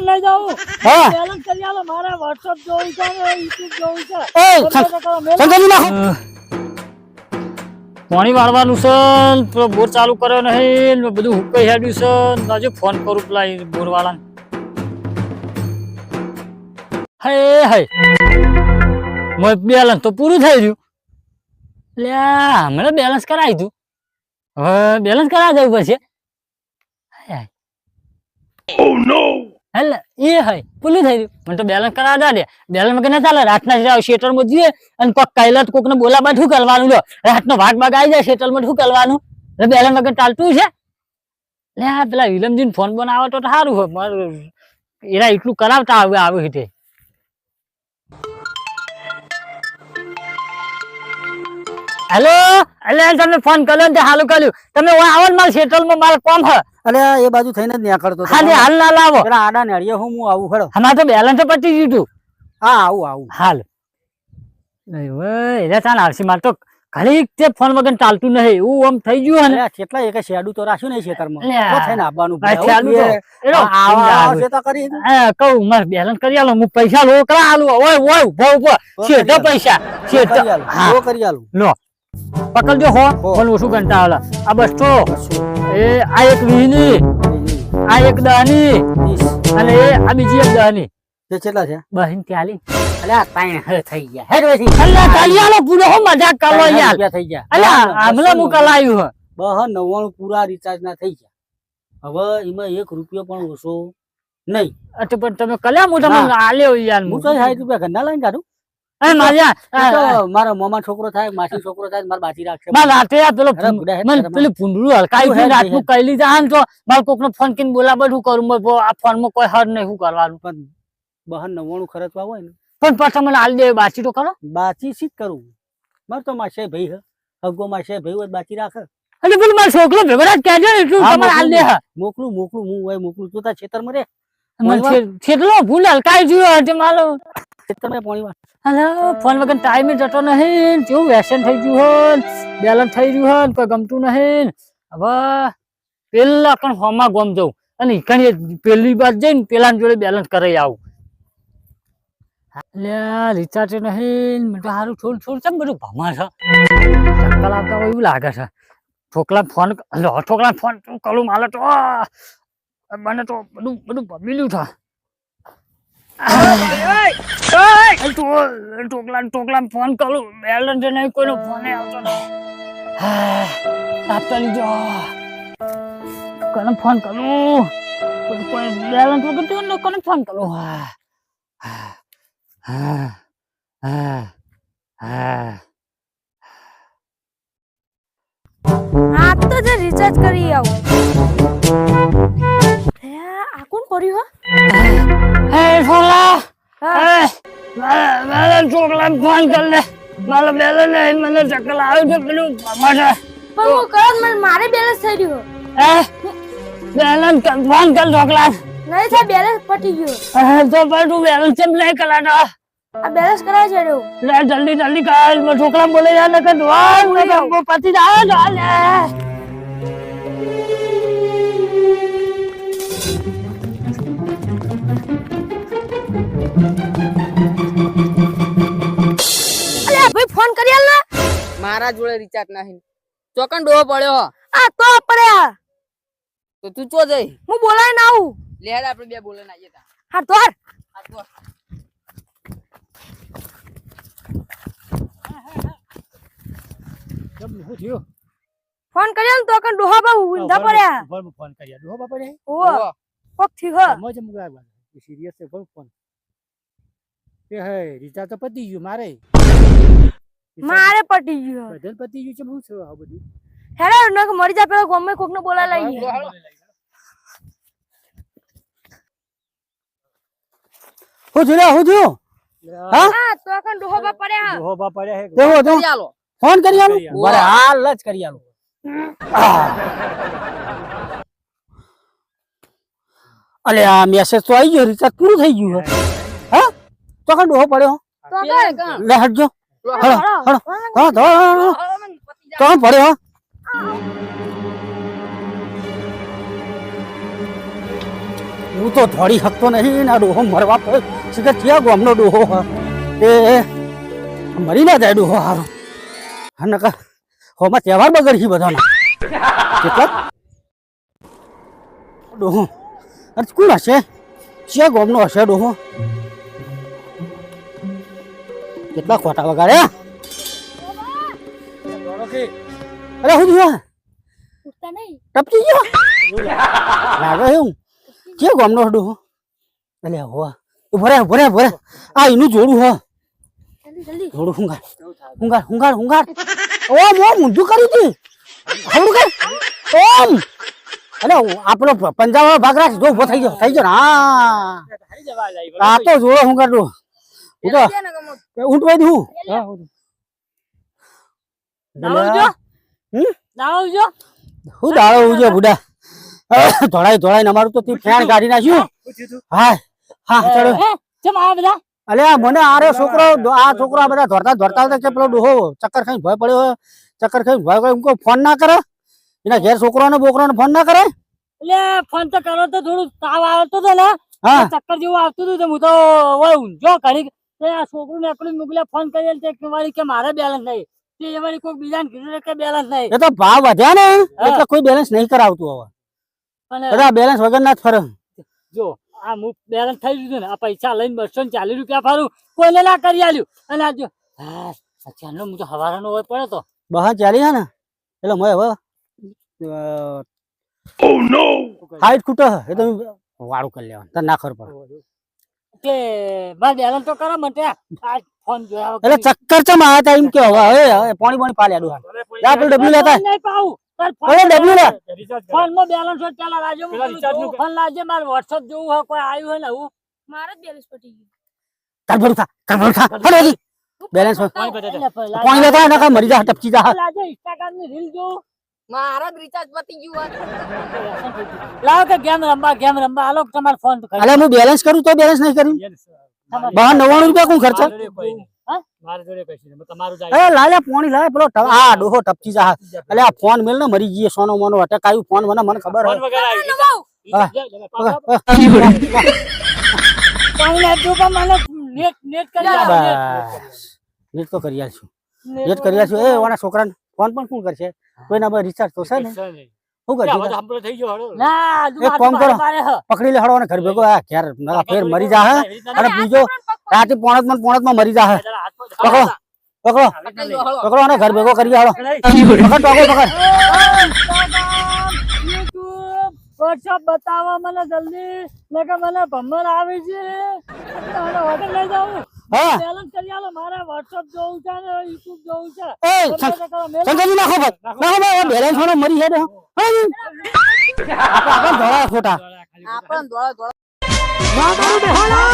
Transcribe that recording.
લઈ જાઉં હા. બેલેન્સ કરી આલો મારે વોટ્સઅપ જોવું છે ને જોવું એ ના પાણી વાળવાનું છે બોર ચાલુ કર્યો નહીં બધું હુકાઈ હેડ્યું છે હજુ ફોન કરું પેલા બોર વાળાને હે હે. મોય બેલેન્સ તો પૂરું થઈ રહ્યું લ્યા હમણાં બેલેન્સ કરાવી તું. હવે બેલેન્સ કરાવી દેવું પડશે Oh હાય. એટલે એ હય પૂરું થઈ મને તો બેલેન્સ કરાવતા દે. બેલેન્સ વગર ના ચાલે. રાતના જ શેટરમાં જઈએ અને કોક કાયલા કોક ને બોલાવા શું કરવાનું? લો રાતનો ભાગ ભાગ આવી જાય શેટરમાં શું કરવાનું? એટલે બેલેન્સ વગર ચાલતું છે. લે પેલા વિલમજી ફોન બોન આવે તો સારું હોય. એરા એટલું કરાવતા આવે આવે હિતે હેલો? એટલે તમે ફોન કર્યો ને હાલું કર્યું. તમે આવો ને મારા શેટલમાં મારે કોમ હ. અલે એ બાજુ થઈને જ નીકળતો હતો. હાલે હાલ ના લાવો. પેલા આડા નેળીએ હું હું આવું ખડો હમણાં તો બેલેન્સ પટી ગયું તું. હા આવું આવું. હાલ. એટલે ચાલ આવશે મારે તો ઘડીક તે ફોન વગર ચાલતું નહીં. એવું આમ થઈ ગયું ને. કેટલા એક શેડું તો રાખ્યું નહીં ખેતરમાં થઈને આવવાનું તો કરી કહું મારે બેલેન્સ કરી આલો. હું પૈસા લો કરા આલું. ઓય ઓય ઊભો ઊભો. તો પૈસા. હા. કરી આલું. લો. પકડજો હો. પણ ઓછું ઘંટા આ બસો એ આ એક વીની આ એક દહની અને એ આ બીજી એક દહની. તે કેટલા છે? બહેન ત્યાલી અલે તાઈણ હે થઈ ગયા. હે વેસી. અલ્લા તાલિયાનો પૂરો હો મજાક કરો યાર. થઈ ગયા. બસો આમલા હું કલાયું હે. બહ નવ્વાણું પૂરા રિચાર્જ ના થઈ ગયા. હવે એમાં એક રૂપિયો પણ ઓછો નહીં. અચ્છા પણ તમે કલ્યા મુ તમને. આલ્યો યાર હું તો 60 રૂપિયા ઘરના લઈને કાઢું. મારા મામા છોકરો થાય માસી છોકરો થાય મારા બાજી રાખશે પેલો ગયું હેડ રાતનું કહી લીધા ને તો મારે કોકનો ફોન કરીને બોલાવે શું કરું આ ફોનમાં કોઈ હર નહીં શું કરવાનું? પણ બહાર નવ્વાણું ખર્ચવા હોય ને. પણ પાછા મને આલી દે બાચી તો કરો બાચી જ કરવું મારે તો માસે ભાઈ હે. હગો માસે ભાઈ હોય બાચી રાખે. એટલે પેલું મારો છોકરો ભેગો કહેજો ને એટલું તમારે દે મોકલું મોકલું હું હોય મોકલું. તું તાર છેતર મરે મને બોલવા. છે- છેટલો ભૂલ હલકાઈ ગયો હશે મારો ખેતરમાં પાણી વાળ. હલો ફોન વગર ટાઈમે જતો નહીં કેવું વ્યસન થઈ ગયું હોય બેલન થઈ ગયું હોય કોઈ ગમતું નહીં હવે પેલા કણ હોમાં ગોમ જવું અને ઈકણ પેલી બાદ જઈને પેલા જોડે બેલેન્સ કરાઈ આવું. લ્યા રિચાર્જ નહીં મને તો સારું છોડ છોડ છે બધું ભમા એવું લાગે છે. છોકરા ફોન લો છોકરા ફોન કરું માલે તો મને તો બધું બધું ભમીલું છે. ટોકલા ટોકલા ફોન કરું બેલેન્સ નહીં કોઈનો ફોન આવતો નહીં આપતા લીધો કોને ફોન કરું કોઈ- બેલેન્સ ફોન કરું હા હા હા હા તો જે રિચાર્જ કરી આવું. આ કોણ કર્યું હે? હા. હે મારા છોકરા ફોન કર લે. મારો બેલેન્સ નહીં મને ચક્કર આવે છે પેલું છે. પણ હું કરો મને મારે બેલેન્સ થઈ રહ્યું હે? બેલેન્સ ફોન કર છોકરા નહીં થાય બેલેન્સ પટી ગયું હા, તો પણ તું બેલેન્સ કેમ નહીં કરાતો આ બેલેન્સ કરાવી છે રહ્યું લે જલ્દી જલ્દી કર છોકરા બોલે યાર નકર ધોવાય નકર પતિ જાય લે. ભાઈ ફોન કરી આલ ને. મારા જોડે રિચાર્જ નહીં ચોકન ડોહો પડ્યો આ તો પડ્યા તો તું ચો જઈ? હું બોલાય ના આવું લેડ આપણે બે બોલે ના જતા હા તોર હા તોર કેમ શું ફોન કરી આલ ને તો કણ ડોહા બા ઊંધા પડ્યા. ફોન કર્યા ડોહા બાપા રે ઓ કોક થયું હ. સમજ એમ સિરિયસ છે ફોન એ હે રીતા તો પતી ગયું મારે. મારે પતી ગયું. બધાને પતી ગયું છે બહુ છે આ બધું? હેડે નક મરી જા પેલો ગમે કોક ને બોલા લઈએ હું હો હું થયું હા? હા તો કણ ડોહોબા પડ્યા ડોહા બાપા રે ડોહો દેવો તો ફોન કરી આલો? બરે હાલ જ કરી આલો. અલે આ મેસેજ તો આવી ગયો રિચાર્જ પૂરું થઈ ગયું હે. હા. તો કઈ ડોહો પડ્યો? લે હટજો. હળો હળો હા જાય. તો પડ્યો હું. તો ધોડી શકતો નહીં ના ડોહો મરવા પર શીખર ક્યાં ગામનો ડોહો એ મરી ના જાય ડોહો હારો. અને નકર હોમાં તહેવાર બગડશે બધાનો. કેટલા? ડોહો અરે કોણ હશે? ક્યાં ગામનો હશે ડોહો? કેટલા ખોટા વગાડ્યા અરે હું નહીં. ટપકી ગયો? લાગે હું કે ગામનો હડો એટલે હો. ભરે ભરે ભરે આ એનું જોડું હો. જોડું હુંગાર. હુંગાર હુંગાર હુંગાર. ઓમ ઓમ ઊંધું કરી દી. હવડું કર ઓમ. અરે આપણો પંજાબ ભાગ રાખ. જો ઊભો થઈ ગયો થઈ ગયો. હા. આ તો જોડો હુંગાર ડો હું તો છે ને ગમો. ઊંટ વાઈ દઉં દાવજો હમ? દાવજો હું દાડો ઉજો બુડા. ધોળાઈ ધોળાઈ અમારું તો તી ફેણ કાઢી નાખ્યું. હા હા ચલો. હે આ બધા? અલ્યા મને આરે છોકરો આ છોકરો આ બધા ધોરતા ધોરતા હતા કે પેલો ડોહો. ચક્કર ખાઈ ભય પડ્યો ચક્કર ખાઈ ભય એમ કોઈ ફોન ના કરે? એના ઘેર છોકરાને બોકરાને ફોન ના કરે? એટલે ફોન તો કરો તો થોડું તાવ આવતો હતો ને. હા. ચક્કર જેવું આવતું હતું તો હું તો ઓય ઊંઝો ઘડી તે આ છોકરું ને એકલું મોકલ્યા ફોન કરી તે કે વળી કે મારે બેલેન્સ નહીં. તે વળી કોઈ બીજાને કીધું કે બેલેન્સ નહીં. એ તો ભાવ વધ્યા ને? એટલે કોઈ બેલેન્સ નહીં કરાવતું હવે. અને બધા બેલેન્સ વગર ના જ ફરે. જો આ હું બેલેન્સ થઈ ગયું ને આ પૈસા લઈને બસો ને ચાલીસ રૂપિયા ફરું કોઈને ના કરી આલ્યું. અને આ જો હા અત્યારનો હું તો હવારાનો હોય પડે તો. બહાર ચાલી ને? એટલે મેં હવે હાઈટ ખૂટે એ તો વાળું કરી લેવાનું તને ના ખબર પડે. કે મારે બેલેન્સ તો કરો મને ફોન જોયા એટલે ચક્કર ચમ આવ્યા ટાઈમ કે હવે હવે પાણી પાણી પાલ્યા ડોહા. જા પેલું ડબલ્યુ લેતા. નહીં ફોનમાં બેલેન્સ હોય પેલા પેલા recharge નું ફોન લાજે મારે વોટ્સઅપ જોવું હોય કોઈ આવ્યું હોય ને હું મારે જ બેલેન્સ પટી ગયું. કાલ ભરું થા કાલ ભરું થા હલો બેલેન્સ પાણી લેતા મરી જા ટપકી જા લાજો ઇન્સ્ટાગ્રામની રીલ જોઉં. મારા જ રિચાર્જ પતી ગયું હોત. લાવો કે ગેમ રમવા ગેમ રમવા. હાલો તમારો ફોન તો અલે હું બેલેન્સ કરું તો બેલેન્સ નહીં કર્યું બહાર નવ્વાણું રૂપિયા કોણ ખર્ચા? એ લાલે પોણી લાલે પેલો ટ- આ ડોહો ટપકી આ ફોન મેલ ને મરી ગયો સોનો મોનો અટક આવ્યું ફોન મને મને ખબર હે. પાણી આપ્યું પણ મને નેટ નેટ કરી આલો, નેટ. બસ નેટ તો કરી આલશું. નેટ કરી આલશું. એ ઓના છોકરાને ફોન પણ શું કરશે કોઈના પર રિચાર્જ તો છે ને શું કરશે એક કામ કરો. પકડી લે હળો ને ઘર ભેગો આ ઘેર નકા ફેર મરી જા અને બીજો રાતે પોણતમાં પોણતમાં મરી જા પકડો પકડો પકડી હળો. અને ઘર ભેગો કરી હાલો પકડ પકડ પકડ YouTube, બતાવો મને જલ્દી નકર મને ભમર આવે છે હોટલ લઈ જાઉં હા. બેલેન્સ કરી આલો મારે WhatsApp જોવું છે ને YouTube જોવું છે. એ. સંજયજી નાખો ભાઈ. નાખો. ભાઈ બેલેન્સ વાળો મરી હેડે આપણે આપણે ધોળા ખોટા. આપણને દોડા દોડા ના. કરું બેહાલા